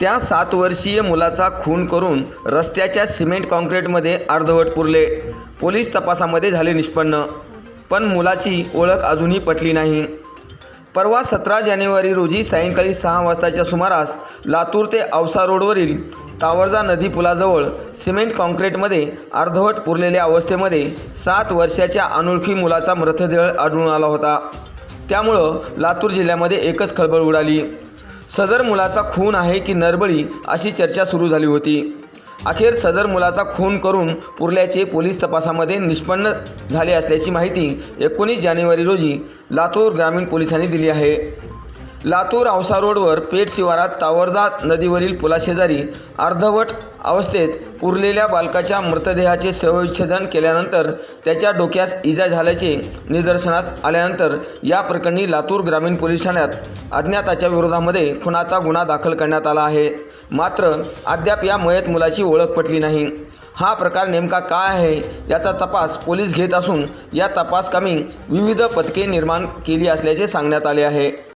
त्या सात वर्षीय मुलाचा खून करून रस्त्याच्या सिमेंट कॉन्क्रीटमध्ये अर्धवट पुरले. पोलीस तपासामध्ये झाले निष्पन्न पण मुलाची ओळख अजूनही पटली नाही. परवा सतरा जानेवारी रोजी सायंकाळी सहा वाजताच्या सुमारास लातूर ते औसा रोडवरील तावरजा नदी पुलाजवळ सिमेंट कॉन्क्रीटमध्ये अर्धवट पुरलेल्या अवस्थेमध्ये सात वर्षाच्या अनोळखी मुलाचा मृतदेह आढळून आला होता. त्यामुळं लातूर जिल्ह्यामध्ये एकच खळबळ उडाली. सदर मुलाचा खून आहे की नरबळी अशी चर्चा सुरू झाली होती. अखेर सदर मुलाचा खून करून पुरल्याचे पोलीस तपासामध्ये निष्पन्न झाले असल्याची माहिती एकोणीस जानेवारी रोजी लातूर ग्रामीण पोलिसांनी दिली आहे. लातूर औसा रोडवर पेठ शिवारात तावरजा नदीवरील पुलाशेजारी अर्धवट अवस्थेत पुरलेल्या बालकाच्या मृतदेहाचे शवविच्छेदन केल्यानंतर त्याच्या डोक्यास इजा झाल्याचे निदर्शनास आल्यानंतर या प्रकरणी लातूर ग्रामीण पोलीस ठाण्यात अज्ञाताच्या विरोधामध्ये खुनाचा गुन्हा दाखल करण्यात आला आहे. मात्र अद्याप या मयत मुलाची ओळख पटली नाही. हा प्रकार नेमका काय आहे याचा तपास पोलीस घेत असून या तपासकामी विविध पथके निर्माण केली असल्याचे सांगण्यात आले आहे.